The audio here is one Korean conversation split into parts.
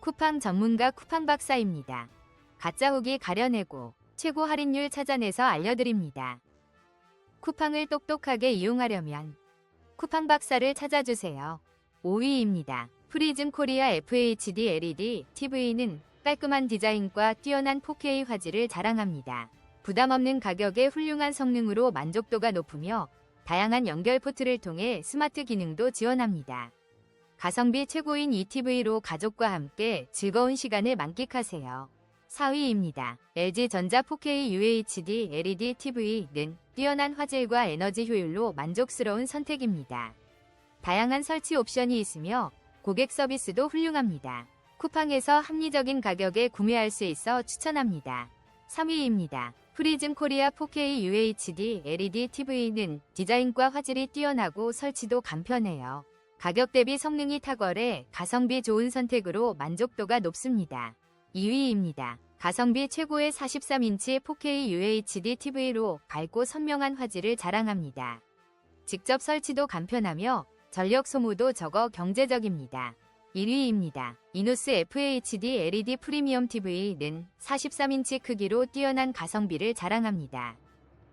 쿠팡 전문가 쿠팡 박사입니다. 가짜 후기 가려내고 최고 할인율 찾아내서 알려드립니다. 쿠팡을 똑똑하게 이용하려면 쿠팡 박사를 찾아주세요. 5위입니다. 프리즘 코리아 FHD LED TV는 깔끔한 디자인과 뛰어난 4K 화질을 자랑합니다. 부담 없는 가격에 훌륭한 성능으로 만족도가 높으며 다양한 연결 포트를 통해 스마트 기능도 지원합니다. 가성비 최고인 이 TV로 가족과 함께 즐거운 시간을 만끽하세요. 4위입니다. LG전자 4K UHD LED TV는 뛰어난 화질과 에너지 효율로 만족스러운 선택입니다. 다양한 설치 옵션이 있으며 고객 서비스도 훌륭합니다. 쿠팡에서 합리적인 가격에 구매할 수 있어 추천합니다. 3위입니다. 프리즘 코리아 4K UHD LED TV는 디자인과 화질이 뛰어나고 설치도 간편해요. 가격 대비 성능이 탁월해 가성비 좋은 선택으로 만족도가 높습니다. 2위입니다. 가성비 최고의 43인치 4K UHD TV로 밝고 선명한 화질을 자랑합니다. 직접 설치도 간편하며 전력 소모도 적어 경제적입니다. 1위입니다. 이노스 FHD LED 프리미엄 TV는 43인치 크기로 뛰어난 가성비를 자랑합니다.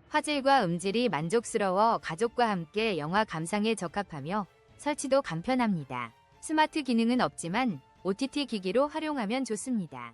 화질과 음질이 만족스러워 가족과 함께 영화 감상에 적합하며 설치도 간편합니다. 스마트 기능은 없지만 OTT 기기로 활용하면 좋습니다.